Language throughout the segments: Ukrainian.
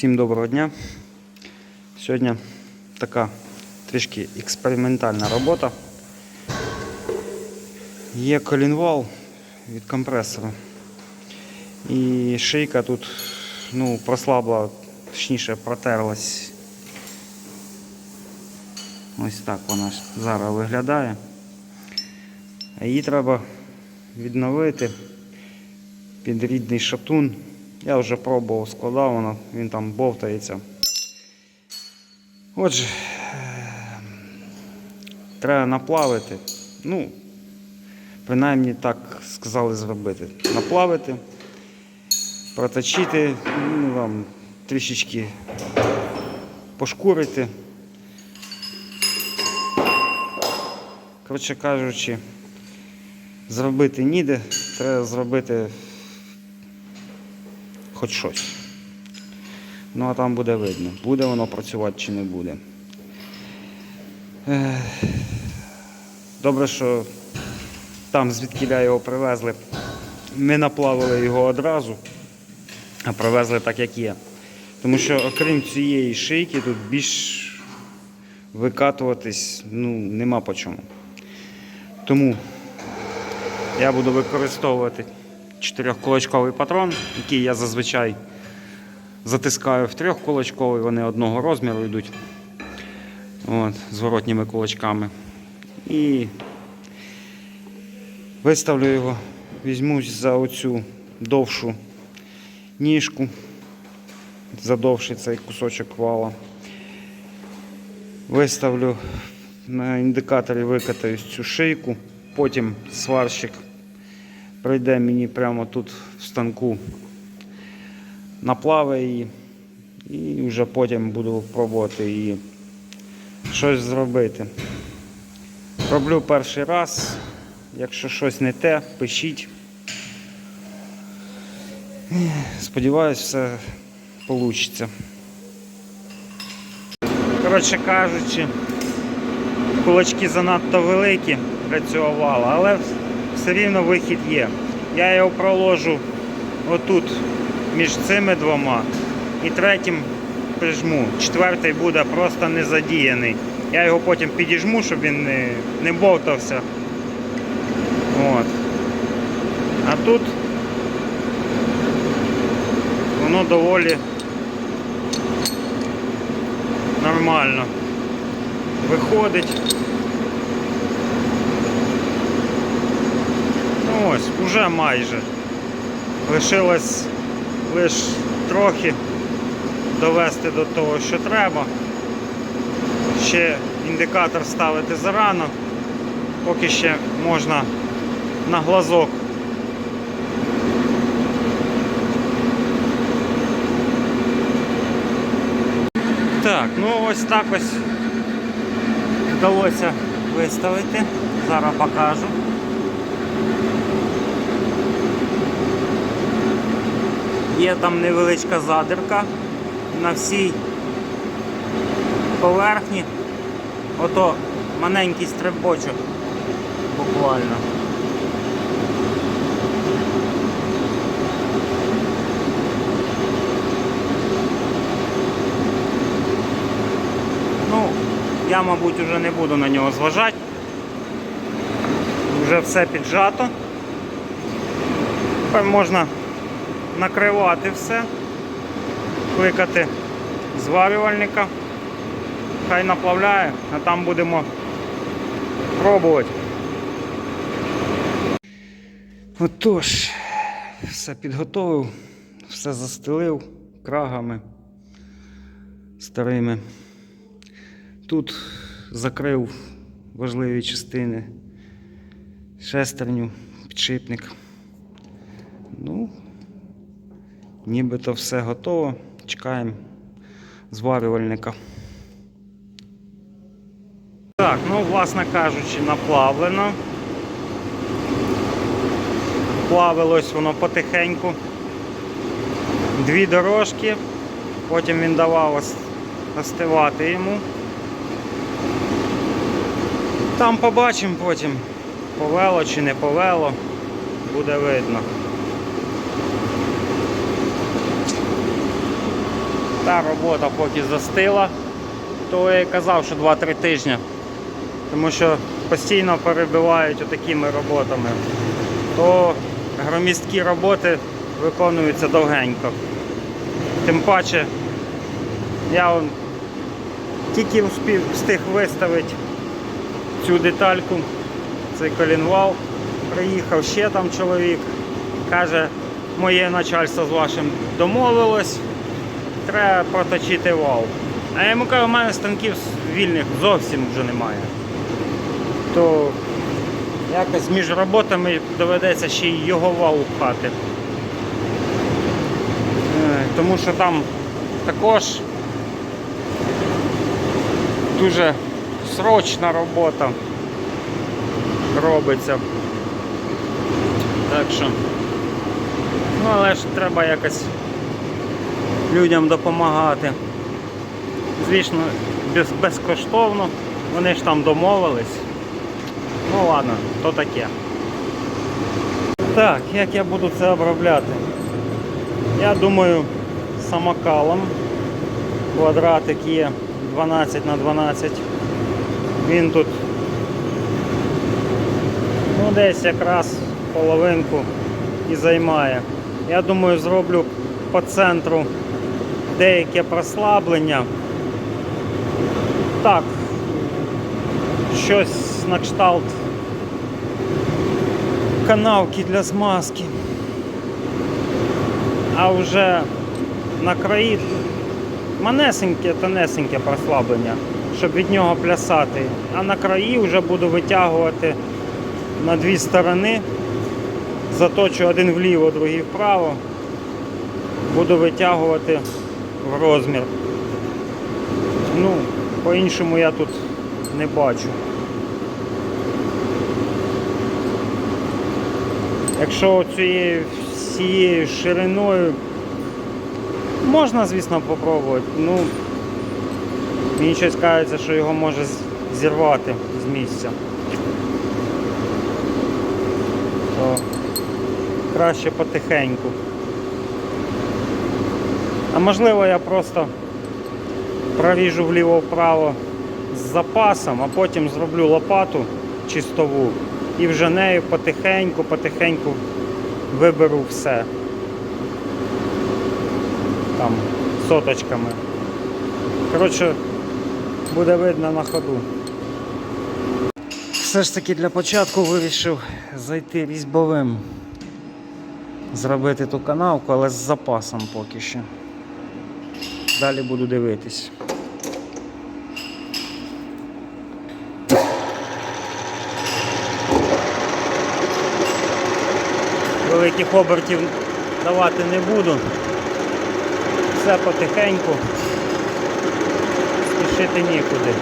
Всім доброго дня. Сьогодні така трішки експериментальна робота. Є колінвал від компресора. І шийка тут ну, прослабла, точніше протерлась. Ось так вона зараз виглядає. Її треба відновити під рідний шатун. Я вже пробував, складав воно, він там бовтається. Отже, треба наплавити. Ну, принаймні так сказали зробити. Наплавити, проточити, ну, там, трішечки пошкурити. Коротше кажучи, зробити ніде, треба зробити хоч щось. Ну а там буде видно, буде воно працювати чи не буде. Добре, що там, звідки його привезли, ми наплавили його одразу, а привезли так, як є. Тому що, окрім цієї шийки, тут більш викатуватись ну, нема по чому. Тому я буду використовувати чотирьохкулачковий патрон, який я зазвичай затискаю в трьохкулачковий, вони одного розміру йдуть От, з воротніми кулачками. І виставлю його, візьмусь за оцю довшу ніжку, задовший цей кусочок вала. Виставлю на індикаторі викатаю цю шийку, потім сварщик пройде мені прямо тут в станку, наплаває її і вже потім буду пробувати її щось зробити. Роблю перший раз, якщо щось не те, пишіть. Сподіваюсь, все вийде. Коротше кажучи, кулачки занадто великі для але все рівно вихід є. Я його проложу отут між цими двома і третім прижму. Четвертий буде просто не задіяний. Я його потім підіжму, щоб він не, не бовтався. От. А тут воно доволі нормально виходить. Ось, уже майже. Лишилось лише трохи довести до того, що треба. Ще індикатор ставити зарано, поки ще можна на глазок. Так, ну ось так ось вдалося виставити. Зараз покажу. Є там невеличка задирка на всій поверхні. Ото маленький стрибочок буквально. Ну, я, мабуть, вже не буду на нього зважати. Вже все піджато. Тепер можна накривати все, кликати зварювальника, хай наплавляє, а там будемо пробувати. Отож, все підготовив, все застелив крагами старими. Тут закрив важливі частини, шестерню, підшипник. Ну, нібито все готово. Чекаємо зварювальника. Так, ну, власне кажучи, наплавлено. Плавилось воно потихеньку. Дві дорожки, потім він давав остивати йому. Там побачимо потім, повело чи не повело, буде видно. Та робота поки застила, то я і казав, що 2-3 тижні. Тому що постійно перебивають отакими роботами. То громісткі роботи виконуються довгенько. Тим паче я он тільки успів, встиг виставити цю детальку, цей колінвал. Приїхав ще там чоловік, каже, моє начальство з вашим домовилось, треба проточити вал. А я йому кажу, у мене станків вільних зовсім вже немає. То якось між роботами доведеться ще й його вал пхати. Е, Тому що там також дуже срочна робота робиться. Так що, ну але ж треба якось людям допомагати. Звісно, без, безкоштовно. Вони ж там домовились. Ну ладно, то таке. Так, як я буду це обробляти? Я думаю, самокалом. Квадратик є 12 на 12. Він тут ну, десь якраз половинку і займає. Я думаю, зроблю по центру деяке прослаблення. Так, щось на кшталт канавки для змазки. А вже на краї манесеньке, тонесеньке прослаблення, щоб від нього плясати. А на краї вже буду витягувати на дві сторони. Заточу один вліво, другий вправо. Буду витягувати в розмір. Ну, по-іншому я тут не бачу. Якщо цією всією шириною можна, звісно, попробувати. Ну, мені щось кажеться, що його може зірвати з місця. То краще потихеньку. А можливо я просто проріжу вліво-вправо з запасом, а потім зроблю лопату чистову і вже нею потихеньку, потихеньку виберу все. Там соточками. Коротше, буде видно на ходу. Все ж таки для початку вирішив зайти різьбовим, зробити ту канавку, але з запасом поки що. Далі буду дивитись. Великих обертів давати не буду. Все потихеньку. Спішити нікуди.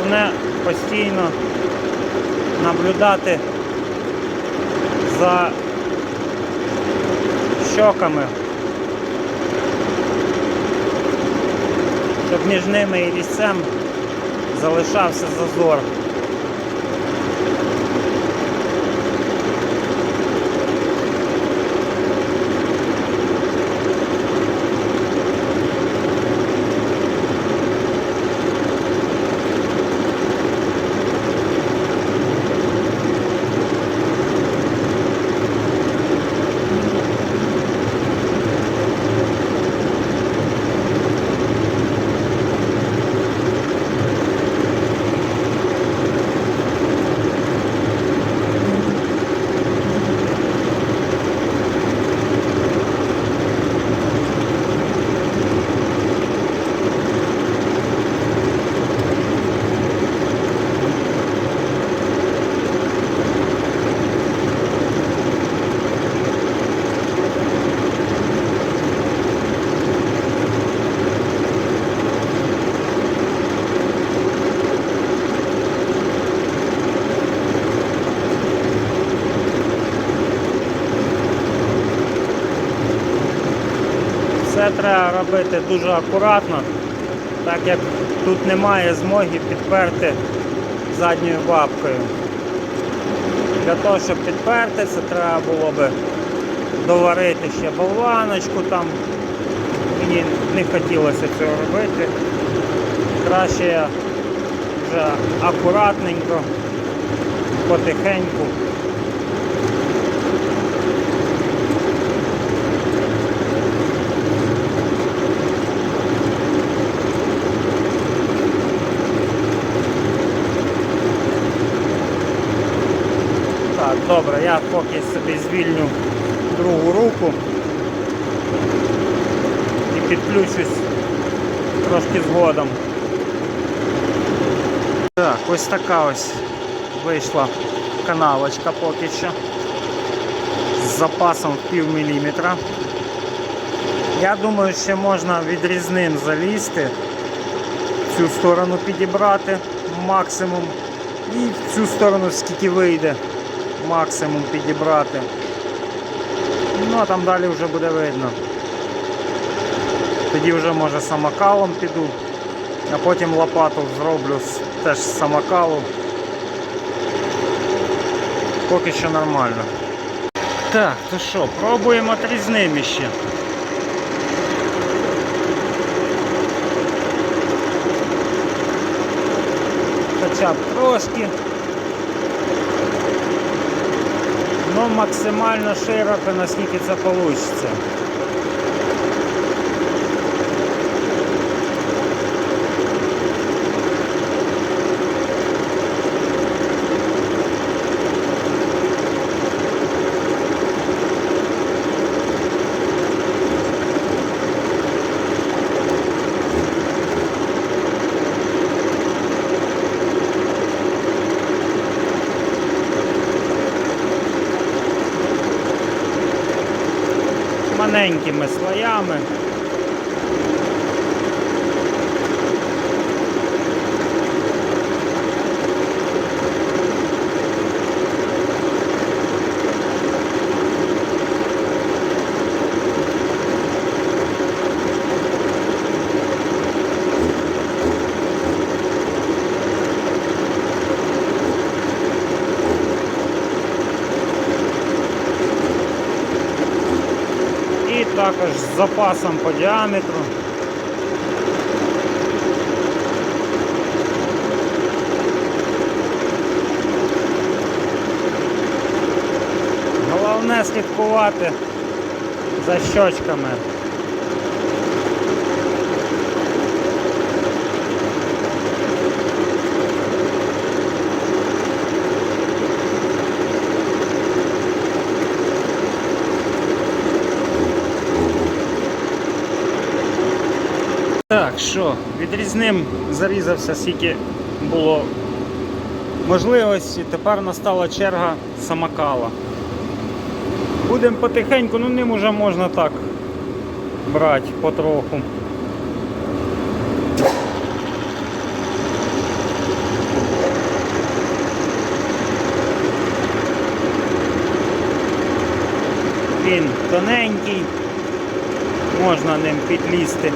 Головне постійно наблюдати за щоками, щоб між ними і лісцем залишався зазор. Робити дуже акуратно, так як тут немає змоги підперти задньою бабкою. Для того, щоб підперти, це треба було би доварити ще болваночку там. Мені не хотілося цього робити. Краще я вже акуратненько, потихеньку. Так, добре, я поки собі звільню другу руку і підключусь трошки згодом. Так, ось така ось вийшла канавочка поки що. З запасом пів міліметра. Я думаю, ще можна відрізним залізти, цю сторону підібрати максимум. І в цю сторону скільки вийде максимум підібрати. Ну а там далі вже буде видно. Тоді вже може самокалом піду, а потім лопату зроблю теж з самокалу. Поки що нормально. Так, то що, пробуємо трізним іще. Хоча б трошки. Ну, максимально широко, наскільки це вийде. Маленькими слоями. І також з запасом по діаметру. Головне слідкувати за щочками. Так, що, відрізним зарізався, скільки було можливості. Тепер настала черга самокала. Будемо потихеньку, ну ним уже можна так брати потроху. Він тоненький, можна ним підлізти.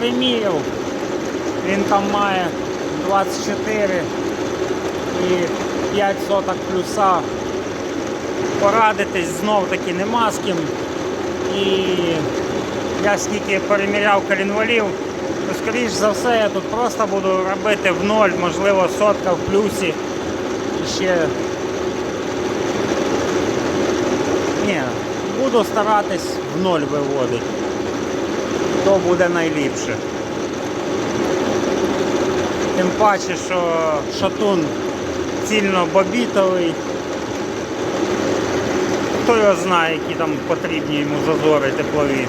Шатун. Він там має 24 і 5 соток плюса. Порадитись знов таки нема з ким. І я скільки переміряв колінвалів, то скоріш за все я тут просто буду робити в ноль, можливо сотка в плюсі. І ще ні, буду старатись в ноль виводити. То буде найліпше. Тим паче, що шатун цільно бобітовий. Хто його знає, які там потрібні йому зазори теплові.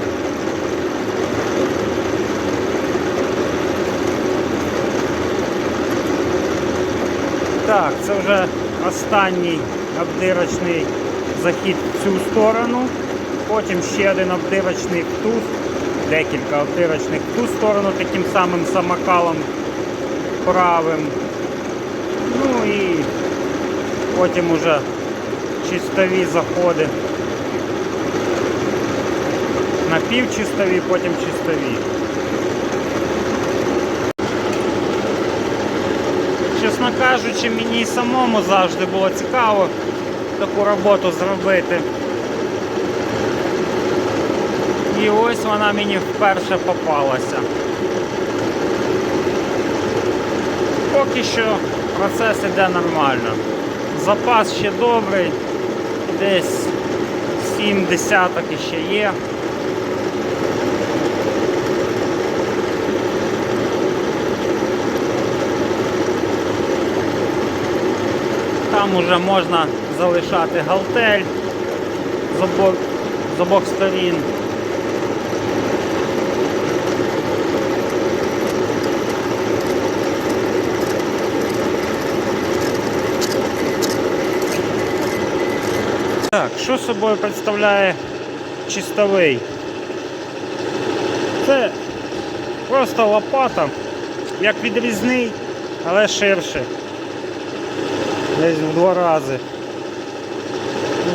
Так, це вже останній обдирочний захід в цю сторону. Потім ще один обдирочний в ту, декілька обдирочних в ту сторону таким самим самокалом правим. Ну і потім уже чистові заходи. Напівчистові, потім чистові. Чесно кажучи, мені і самому завжди було цікаво таку роботу зробити. І ось вона мені вперше попалася. Поки що процес іде нормально. Запас ще добрий, десь 7 десяток іще є. Там уже можна залишати галтель з обох, з обох сторін. Так, що собою представляє чистовий? Це просто лопата, як відрізний, але ширше. Десь в два рази.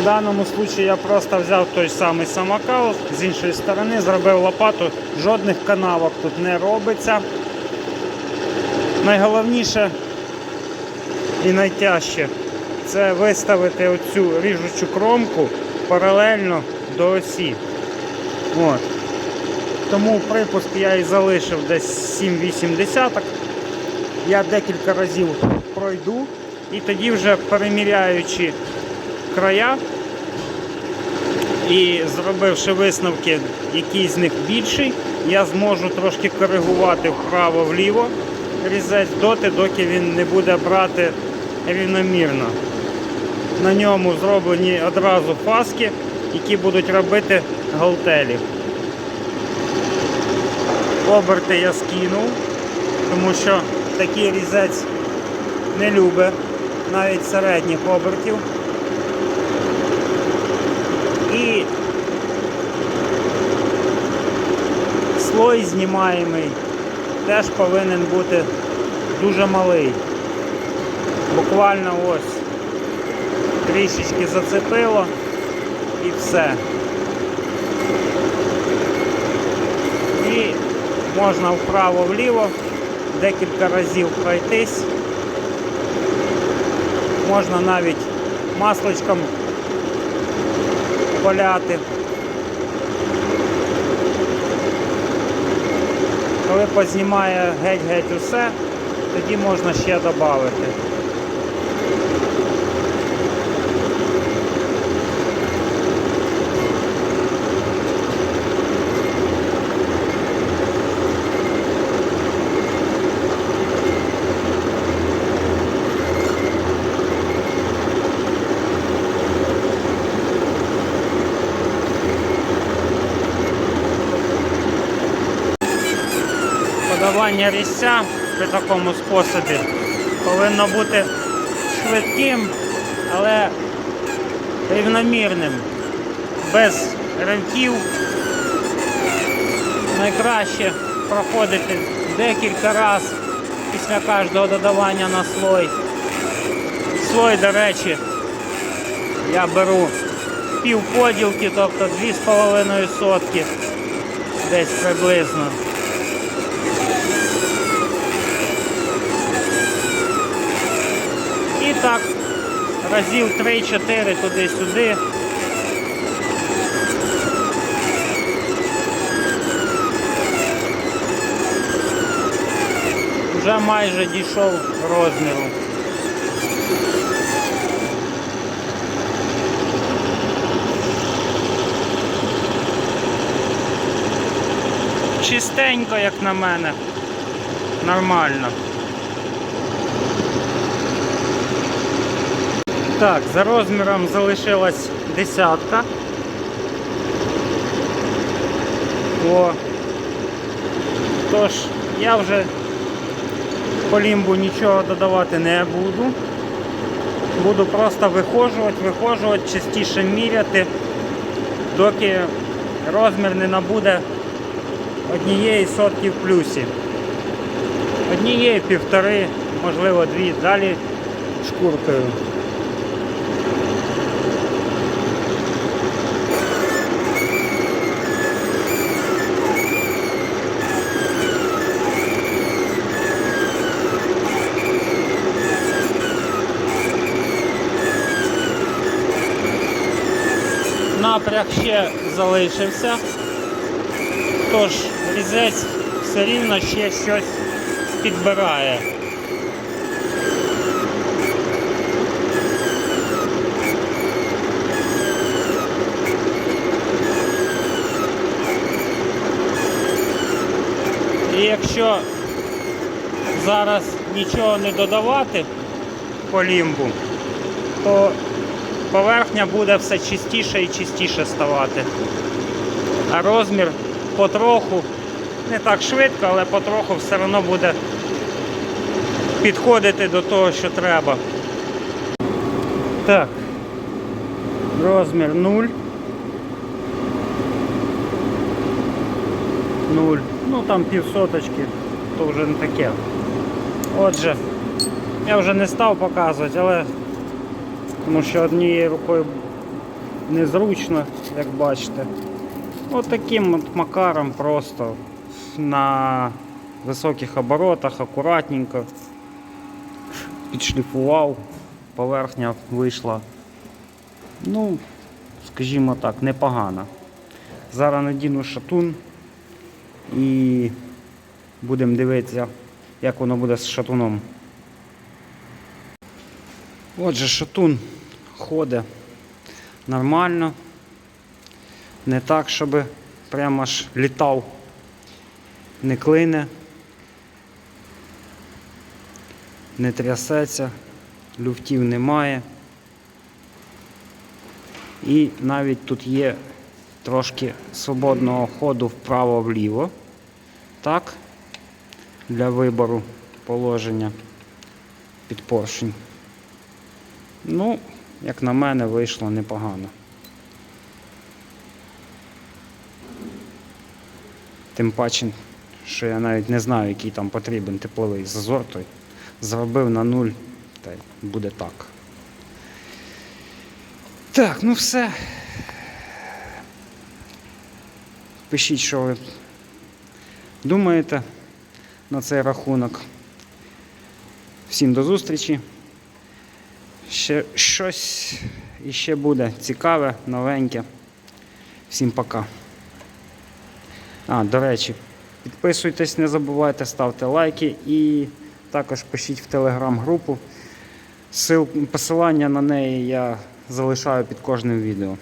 В даному випадку я просто взяв той самий самокал, з іншої сторони зробив лопату, жодних канавок тут не робиться. Найголовніше і найтяжче це виставити оцю ріжучу кромку паралельно до осі. От. Тому припуск я і залишив десь 7-8 десяток. Я декілька разів пройду і тоді вже переміряючи края і зробивши висновки, який з них більший, я зможу трошки коригувати вправо-вліво різець доти, доки він не буде брати рівномірно. На ньому зроблені одразу фаски, які будуть робити галтелі. Оберти я скинув, тому що такий різець не любить навіть середніх обертів. І слой знімаємий теж повинен бути дуже малий. Буквально ось трішечки зацепило і все. І можна вправо-вліво декілька разів пройтись. Можна навіть масличком поляти. Коли познімає геть-геть усе, тоді можна ще додати. Подавання різця при такому способі повинно бути швидким, але рівномірним, без ривків. Найкраще проходити декілька разів після кожного додавання на слой. Слой, до речі, я беру пів поділки, тобто 2,5 сотки десь приблизно. Разів 3-4 туди-сюди. Вже майже дійшов розміру. Чистенько, як на мене. Нормально. Так, за розміром залишилась десятка. О. Тож, я вже по лімбу нічого додавати не буду. Буду просто вихожувати, вихожувати, частіше міряти, доки розмір не набуде однієї сотки в плюсі. Однієї, півтори, можливо, дві, далі шкуркою. Напряг ще залишився. Тож різець все рівно ще щось підбирає. І якщо зараз нічого не додавати по лімбу, то поверхня буде все чистіше і чистіше ставати. А розмір потроху, не так швидко, але потроху все одно буде підходити до того, що треба. Так, розмір 0. 0. Ну там півсоточки, то вже не таке. Отже, я вже не став показувати, але тому що однією рукою незручно, як бачите. От от макаром просто на високих оборотах, акуратненько підшліфував, поверхня вийшла, ну, скажімо так, непогана. Зараз надіну шатун і будемо дивитися, як воно буде з шатуном. Отже, шатун ходить нормально. Не так, щоб прямо аж літав, не клине, не трясеться, люфтів немає. І навіть тут є трошки свободного ходу вправо-вліво. Так, для вибору положення під поршень. Ну, як на мене, вийшло непогано. Тим паче, що я навіть не знаю, який там потрібен тепловий зазор, той зробив на нуль, та й буде так. Так, ну все. Пишіть, що ви думаєте на цей рахунок. Всім до зустрічі. Ще щось іще буде цікаве, новеньке. Всім пока. А, до речі, підписуйтесь, не забувайте, ставте лайки і також пишіть в телеграм-групу. Сил, посилання на неї я залишаю під кожним відео.